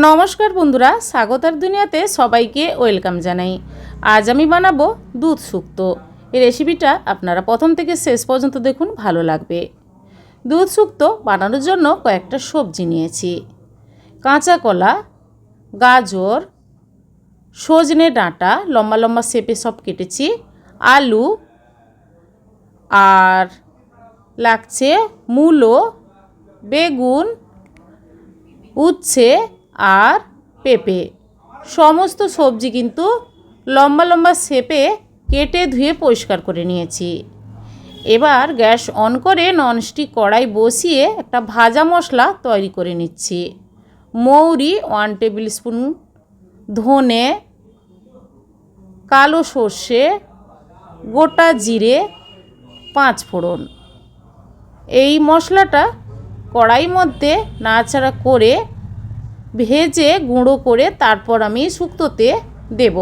নমস্কার বন্ধুরা, স্বাগতার দুনিয়াতে সবাইকে ওয়েলকাম জানাই। আজ আমি বানাবো দুধ শুক্তো এই রেসিপিটা আপনারা প্রথম থেকে শেষ পর্যন্ত দেখুন, ভালো লাগবে। দুধ শুক্তো বানানোর জন্য কয়েকটা সবজি নিয়েছি। কাঁচা কলা, গাজর, সজনে ডাঁটা, লম্বা লম্বা শেপে সব কেটেছি, আলু, আর লাগছে মূলো, বেগুন, উচ্ছে আর পেঁপে। সমস্ত সবজি কিন্তু লম্বা লম্বা শেপে কেটে ধুয়ে পরিষ্কার করে নিয়েছি। এবার গ্যাস অন করে ননস্টিক কড়াই বসিয়ে একটা ভাজা মশলা তৈরি করে নিচ্ছি। মৌরি ওয়ান টেবিল স্পুন, ধনে, কালো সর্ষে, গোটা জিরে, পাঁচ ফোড়ন। এই মশলাটা কড়াই মধ্যে নাড়াচাড়া করে ভেজে গুঁড়ো করে তারপর আমি শুক্তোতে দেব।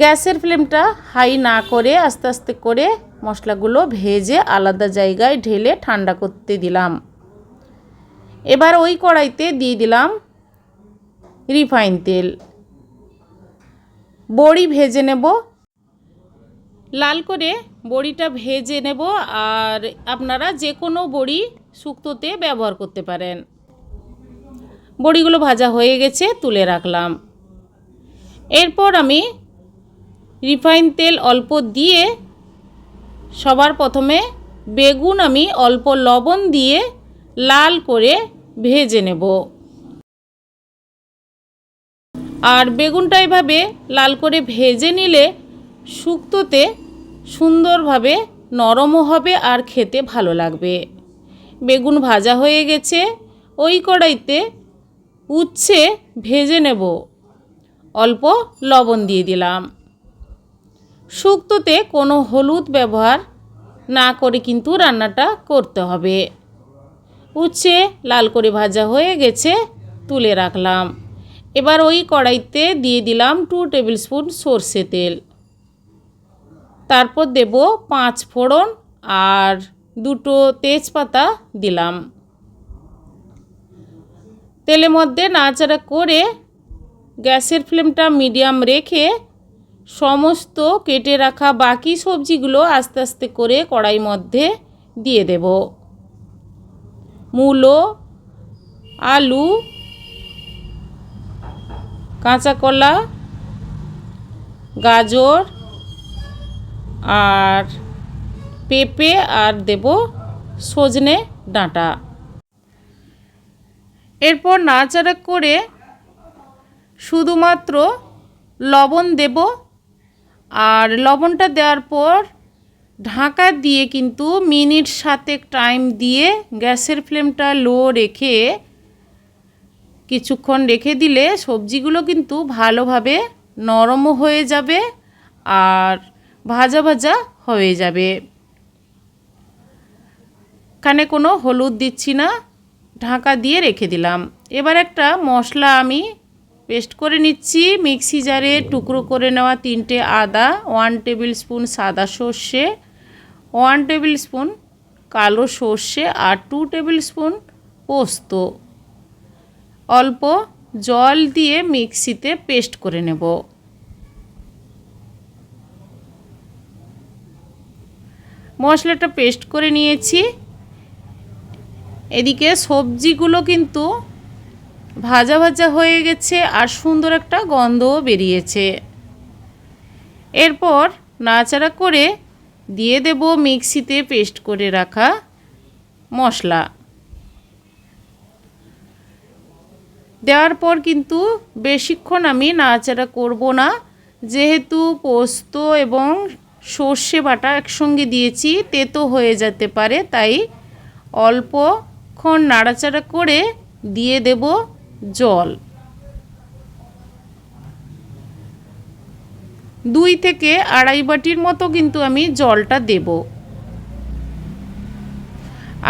গ্যাসের ফ্লেমটা হাই না করে আস্তে আস্তে করে মশলাগুলো ভেজে আলাদা জায়গায় ঢেলে ঠান্ডা করতে দিলাম। এবার ওই কড়াইতে দিয়ে দিলাম রিফাইন তেল। বড়ি ভেজে নেব। লাল করে বড়িটা ভেজে নেব আর আপনারা যে কোনো বড়ি শুক্তোতে ব্যবহার করতে পারেন। বড়িগুলো ভাজা হয়ে গেছে, তুলে রাখলাম। এরপর আমি রিফাইন তেল অল্প দিয়ে সবার প্রথমে বেগুন আমি অল্প লবণ দিয়ে লাল করে ভেজে নেব। আর বেগুনটা এভাবে লাল করে ভেজে নিলে শুক্তোতে সুন্দরভাবে নরমও হবে আর খেতে ভালো লাগবে। বেগুন ভাজা হয়ে গেছে, ওই কড়াইতে উচ্ছে ভেজে নেব। অল্প লবণ দিয়ে দিলাম। শুক্তোতে কোনো হলুদ ব্যবহার না করে কিন্তু রান্নাটা করতে হবে। উচ্ছে লাল করে ভাজা হয়ে গেছে, তুলে রাখলাম। এবার ওই কড়াইতে দিয়ে দিলাম টু টেবিল স্পুন সর্ষে তেল। তারপর দেব পাঁচ ফোড়ন আর দুটো তেজপাতা দিলাম। তেলের মধ্যে নাড়াচাড়া করে গ্যাসের ফ্লেমটা মিডিয়াম রেখে সমস্ত কেটে রাখা বাকি সবজিগুলো আস্তে আস্তে করে কড়াই মধ্যে দিয়ে দেব। মূলো, আলু, কাঁচা কলা, গাজর আর পেঁপে আর দেব সজনে ডাঁটা। এরপর নাড়াচাড়া করে শুধুমাত্র লবণ দেব। আর লবণটা দেওয়ার পর ঢাকা দিয়ে কিন্তু মিনিট সাতেক টাইম দিয়ে গ্যাসের ফ্লেমটা লো রেখে কিছুক্ষণ রেখে দিলে সবজিগুলো কিন্তু ভালোভাবে নরমও হয়ে যাবে আর ভাজা ভাজা হয়ে যাবে। এখানে কোনো হলুদ দিচ্ছি না। ঢাকা দিয়ে রেখে দিলাম। এবার একটা মশলা আমি পেস্ট করে নিচ্ছি। মিক্সি জারে টুকরো করে নেওয়া তিনটে আদা, ওয়ান টেবিল স্পুন সাদা সর্ষে, ওয়ান টেবিল স্পুন কালো সর্ষে আর টু টেবিল স্পুন পোস্ত। অল্প জল দিয়ে মিক্সিতে পেস্ট করে নেব। মশলাটা পেস্ট করে নিয়েছি। এদিকে সবজিগুলো কিন্তু ভাজা ভাজা হয়ে গেছে আর সুন্দর একটা গন্ধও বেরিয়েছে। এরপর নাড়াচাড়া করে দিয়ে দেব মিক্সিতে পেস্ট করে রাখা মশলা। দেওয়ার পর কিন্তু বেশিক্ষণ আমি নাড়াচাড়া করব না, যেহেতু পোস্ত এবং সর্ষে বাটা একসঙ্গে দিয়েছি, তেতো হয়ে যেতে পারে, তাই অল্পক্ষণ নাড়াচাড়া করে দিয়ে দেব জল। দুই থেকে আড়াই বাটির মতো কিন্তু আমি জলটা দেব।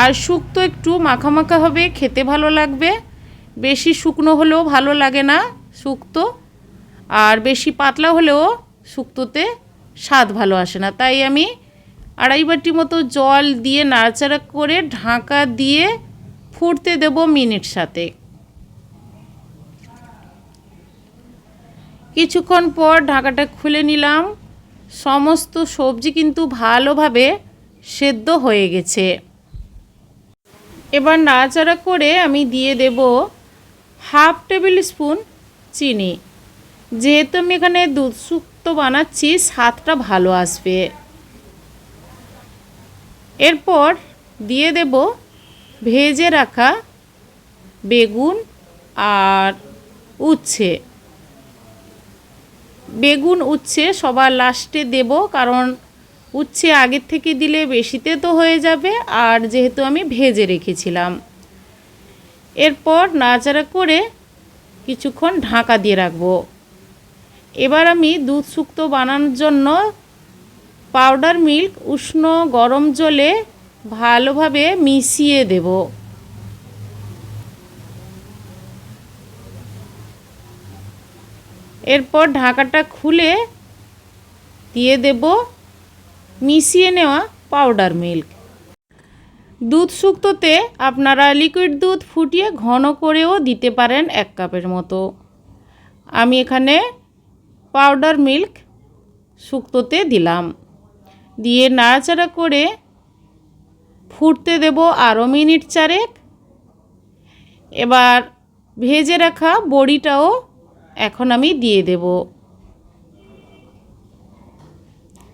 আর শুক্তো একটু মাখা মাখা হবে, খেতে ভালো লাগবে। বেশি শুকনো হলেও ভালো লাগে না শুক্তো। আর বেশি পাতলা হলেও শুক্তোতে স্বাদ ভালো আসে না। তাই আমি আড়াই বাটি মতো জল দিয়ে নাড়াচাড়া করে ঢাকা দিয়ে ফুটতে দেব মিনিট সাথে। কিছুক্ষণ পর ঢাকাটা খুলে নিলাম। সমস্ত সবজি কিন্তু ভালোভাবে সেদ্ধ হয়ে গেছে। এবার নাড়াচাড়া করে আমি দিয়ে দেব হাফ টেবিল স্পুন চিনি। যেহেতু আমি এখানে দুধ শুক্তো বানাচ্ছি, স্বাদটা ভালো আসবে। এরপর দিয়ে দেব ভেজে রাখা বেগুন আর উচ্ছে। বেগুন, উচ্ছে সবার লাস্টে দেব, কারণ উচ্ছে আগের থেকে দিলে বেশিতে তো হয়ে যাবে, আর যেহেতু আমি ভেজে রেখেছিলাম। এরপর নাড়াচাড়া করে কিছুক্ষণ ঢাকা দিয়ে রাখব। এবার আমি দুধ শুক্তো বানানোর জন্য পাউডার মিল্ক উষ্ণ গরম জলে ভালোভাবে মিশিয়ে দেব। এরপর ঢাকাটা খুলে দিয়ে দেব মিশিয়ে নেওয়া পাউডার মিল্ক দুধ শুক্তোতে আপনারা লিকুইড দুধ ফুটিয়ে ঘন করেও দিতে পারেন এক কাপের মতো। আমি এখানে পাউডার মিল্ক শুক্তোতে দিলাম। দিয়ে নাড়াচাড়া করে ফুটতে দেব আরও মিনিট চারেক। এবার ভেজে রাখা বড়িটাও এখন আমি দিয়ে দেব।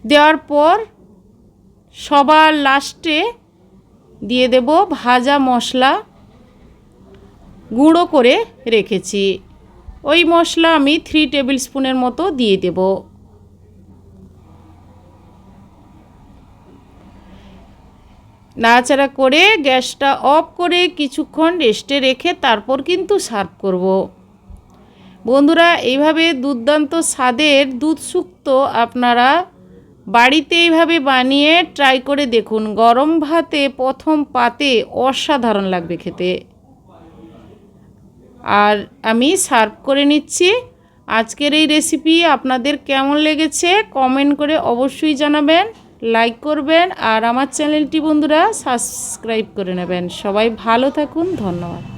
দেওয়ার পর সবার লাস্টে দিয়ে দেব ভাজা মশলা গুঁড়ো করে রেখেছি। ওই মশলা আমি থ্রি টেবিল স্পুনের মতো দিয়ে দেব। নাড়াচাড়া করে গ্যাসটা অফ করে কিছুক্ষণ রেস্টে রেখে তারপর কিন্তু সার্ভ করব। বন্ধুরা, এইভাবে দুর্দান্ত স্বাদের দুধ শুক্তো আপনারা বাড়িতে এইভাবে বানিয়ে ট্রাই করে দেখুন। গরম ভাতে প্রথম পাতে অসাধারণ লাগবে খেতে। আর আমি সার্ভ করে নিচ্ছি। আজকের এই রেসিপি আপনাদের কেমন লেগেছে কমেন্ট করে অবশ্যই জানাবেন। লাইক করবেন আর আমার চ্যানেলটি বন্ধুরা সাবস্ক্রাইব করে নেবেন। সবাই ভালো থাকুন ধন্যবাদ।